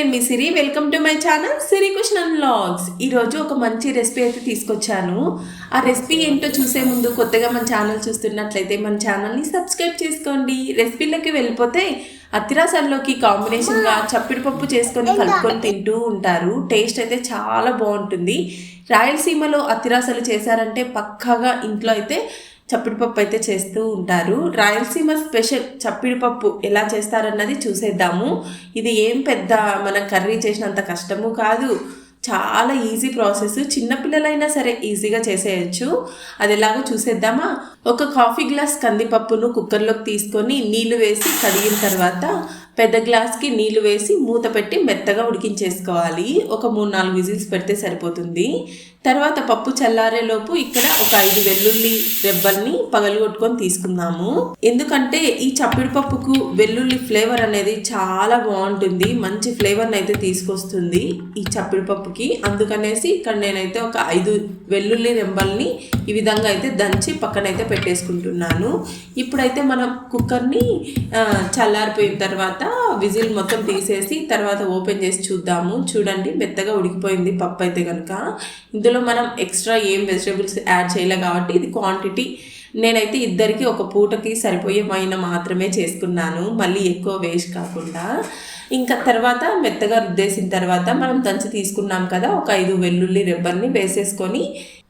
నేను మీ Siri. Welcome to my channel Siri Krishnan vlogs ఈరోజు ఒక మంచి రెసిపీ అయితే తీసుకొచ్చాను. ఆ రెసిపీ ఏంటో చూసే ముందు కొత్తగా మన ఛానల్ చూస్తున్నట్లయితే మన ఛానల్ని సబ్స్క్రైబ్ చేసుకోండి. రెసిపీలోకి వెళ్ళిపోతే అతిరాసల్లోకి కాంబినేషన్గా చప్పిడి పప్పు చేసుకొని కలుపుకొని తింటూ ఉంటారు. టేస్ట్ అయితే చాలా బాగుంటుంది. రాయలసీమలో అతిరాసలు చేశారంటే పక్కాగా ఇంట్లో అయితే చప్పిడిపప్పు అయితే చేస్తూ ఉంటారు. రాయలసీమ స్పెషల్ చప్పిడిపప్పు ఎలా చేస్తారన్నది చూసేద్దాము. ఇది ఏం పెద్ద మనం కర్రీ చేసినంత కష్టము కాదు. చాలా ఈజీ ప్రాసెస్. చిన్నపిల్లలైనా సరే ఈజీగా చేసేయచ్చు. అది ఎలాగో చూసేద్దామా? ఒక కాఫీ గ్లాస్ కందిపప్పును కుక్కర్లోకి తీసుకొని నీళ్ళు వేసి కడిగిన తర్వాత పెద్ద గ్లాస్కి నీళ్ళు వేసి మూత పెట్టి మెత్తగా ఉడికించేసుకోవాలి. ఒక మూడు నాలుగు విజిల్స్ పెడితే సరిపోతుంది. తర్వాత పప్పు చల్లారేలోపు ఇక్కడ ఒక ఐదు వెల్లుల్లి రెబ్బల్ని పగలగొట్టుకొని తీసుకుందాము. ఎందుకంటే ఈ చప్పిడి పప్పుకు వెల్లుల్లి ఫ్లేవర్ అనేది చాలా బాగుంటుంది. మంచి ఫ్లేవర్ని అయితే తీసుకొస్తుంది ఈ చప్పిడి పప్పుకి. అందుకనేసి ఇక్కడ నేనైతే ఒక ఐదు వెల్లుల్లి రెబ్బల్ని ఈ విధంగా అయితే దంచి పక్కనైతే పెట్టేసుకుంటున్నాను. ఇప్పుడైతే మనం కుక్కర్ని చల్లారిపోయిన తర్వాత విజిల్ మొత్తం తీసేసి తర్వాత ఓపెన్ చేసి చూద్దాము. చూడండి మెత్తగా ఉడికిపోయింది పప్పు అయితే కనుక ఇందులో మనం ఎక్స్ట్రా ఏం వెజిటేబుల్స్ యాడ్ చేయలే కాబట్టి ఇది క్వాంటిటీ. నేనైతే ఇద్దరికి ఒక పూటకి సరిపోయే మైన మాత్రమే చేసుకున్నాను. మళ్ళీ ఎక్కువ వేస్ట్ కాకుండా. ఇంకా తర్వాత మెత్తగా రుద్దేసిన తర్వాత మనం దంచి తీసుకున్నాం కదా ఒక ఐదు వెల్లుల్లి రెబ్బర్ని వేసేసుకొని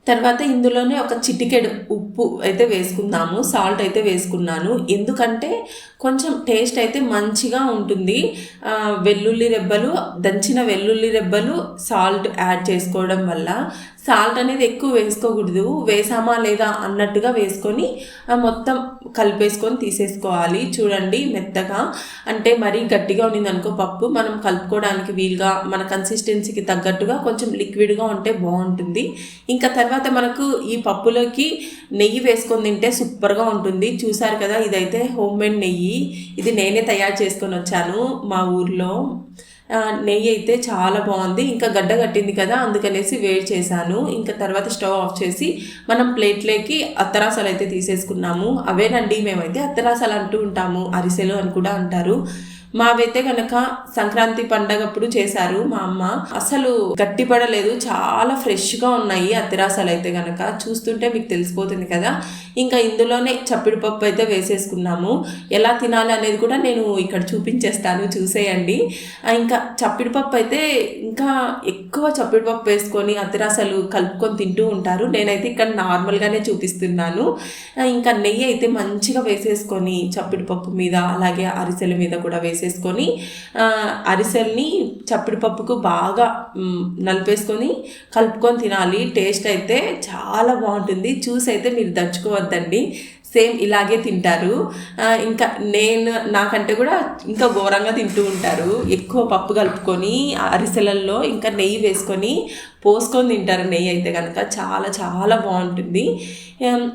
తర్వాత ఇందులోనే ఒక చిటికెడు ఉప్పు అయితే వేసుకుందాము సాల్ట్ అయితే వేసుకున్నాను. ఎందుకంటే కొంచెం టేస్ట్ అయితే మంచిగా ఉంటుంది. వెల్లుల్లి రెబ్బలు దంచిన వెల్లుల్లి రెబ్బలు సాల్ట్ యాడ్ చేసుకోవడం వల్ల సాల్ట్ అనేది ఎక్కువ వేసుకోకూడదు. వేసామా లేదా అన్నట్టుగా వేసుకొని మొత్తం కలిపేసుకొని తీసేసుకోవాలి. చూడండి మెత్తగా. అంటే మరీ గట్టిగా ఉండింది అనుకో పప్పు మనం కలుపుకోవడానికి వీలుగా మన కన్సిస్టెన్సీకి తగ్గట్టుగా కొంచెం లిక్విడ్గా ఉంటే బాగుంటుంది. ఇంకా తర్వాత మనకు ఈ పప్పులోకి నెయ్యి వేసుకొని తింటే సూపర్గా ఉంటుంది. చూసారు కదా ఇదైతే హోమ్ మేడ్ నెయ్యి. ఇది నేనే తయారు చేసుకొని వచ్చాను మా ఊర్లో. నెయ్యి అయితే చాలా బాగుంది. ఇంకా గడ్డ కట్టింది కదా అందుకనేసి వేడి చేశాను. ఇంకా తర్వాత స్టవ్ ఆఫ్ చేసి మనం ప్లేట్లోకి అత్తరాసాలు అయితే తీసేసుకున్నాము. అవేనండి మేమైతే అత్తరాసాలు అంటూ ఉంటాము. అరిసెలు అని కూడా అంటారు. మావైతే కనుక సంక్రాంతి పండగప్పుడు చేశారు మా అమ్మ. అసలు గట్టిపడలేదు. చాలా ఫ్రెష్గా ఉన్నాయి అత్తిరాసాలు అయితే కనుక చూస్తుంటే మీకు తెలిసిపోతుంది కదా. ఇంకా ఇందులోనే చప్పిడి పప్పు అయితే వేసేసుకున్నాము. ఎలా తినాలి అనేది కూడా నేను ఇక్కడ చూపించేస్తాను. చూసేయండి. ఇంకా చప్పిడి పప్పు అయితే ఇంకా ఎక్కువ చప్పిడి పప్పు వేసుకొని అతిరాసలు కలుపుకొని తింటూ ఉంటారు. నేనైతే ఇక్కడ నార్మల్గానే చూపిస్తున్నాను. ఇంకా నెయ్యి అయితే మంచిగా వేసేసుకొని చప్పిడి పప్పు మీద అలాగే అరిసెల మీద కూడా వేసేసుకొని అరిసెల్ని చప్పిడి పప్పుకు బాగా నలిపేసుకొని కలుపుకొని తినాలి. టేస్ట్ అయితే చాలా బాగుంటుంది. చూసి అయితే మీరు దంచుకోవద్దండి. సేమ్ ఇలాగే తింటారు. ఇంకా నేను నాకంటే కూడా ఇంకా ఘోరంగా తింటూ ఉంటారు. ఎక్కువ పప్పు కలుపుకొని అరిసెలల్లో ఇంకా నెయ్యి వేసుకొని పోసుకొని తింటారు. నెయ్యి అయితే కనుక చాలా చాలా బాగుంటుంది.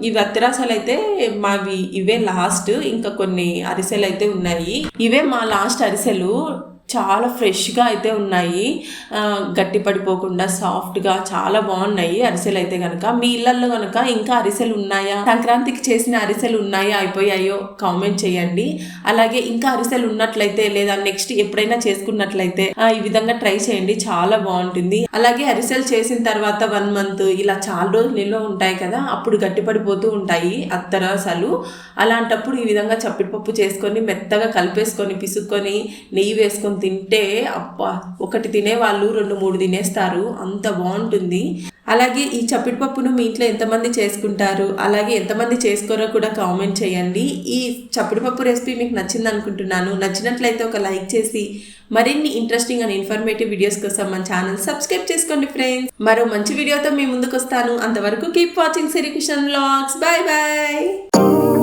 ఇవి అత్తరాసాలు అయితే మావి ఇవే లాస్ట్. ఇంకా కొన్ని అరిసెలు అయితే ఉన్నాయి. ఇవే మా లాస్ట్ అరిసెలు. చాలా ఫ్రెష్గా అయితే ఉన్నాయి. గట్టి పడిపోకుండా సాఫ్ట్గా చాలా బాగున్నాయి. అరిసెలు అయితే కనుక మీ ఇళ్ళల్లో కనుక ఇంకా అరిసెలు ఉన్నాయా? సంక్రాంతికి చేసిన అరిసెలు ఉన్నాయా? అయిపోయాయో? కామెంట్ చేయండి. అలాగే ఇంకా అరిసెలు ఉన్నట్లయితే లేదా నెక్స్ట్ ఎప్పుడైనా చేసుకున్నట్లయితే ఈ విధంగా ట్రై చేయండి. చాలా బాగుంటుంది. అలాగే అరిసెలు చేసిన తర్వాత వన్ మంత్ ఇలా చాలా రోజులు నిల్వ ఉంటాయి కదా అప్పుడు గట్టిపడిపోతూ ఉంటాయి అత్తరసలు. అలాంటప్పుడు ఈ విధంగా చప్పిడిపప్పు చేసుకొని మెత్తగా కలిపేసుకొని పిసుక్కొని నెయ్యి వేసుకొని తింటే అబ్బా ఒకటి తినేవాళ్ళు రెండు మూడు తినేస్తారు. అంత బాగుంటుంది. అలాగే ఈ చప్పిడిపప్పును మీ ఇంట్లో ఎంతమంది చేసుకుంటారు? అలాగే ఎంతమంది చేసుకోరో కూడా కామెంట్ చేయండి. ఈ చప్పిడిపప్పు రెసిపీ మీకు నచ్చింది అనుకుంటున్నాను. నచ్చినట్లయితే ఒక లైక్ చేసి మరిన్ని ఇంట్రెస్టింగ్ అండ్ ఇన్ఫర్మేటివ్ వీడియోస్ కోసం మన ఛానల్ సబ్స్క్రైబ్ చేసుకోండి ఫ్రెండ్స్. మరో మంచి వీడియోతో మీ ముందుకు వస్తాను అంతవరకు keep watching Srikrishna blogs bye bye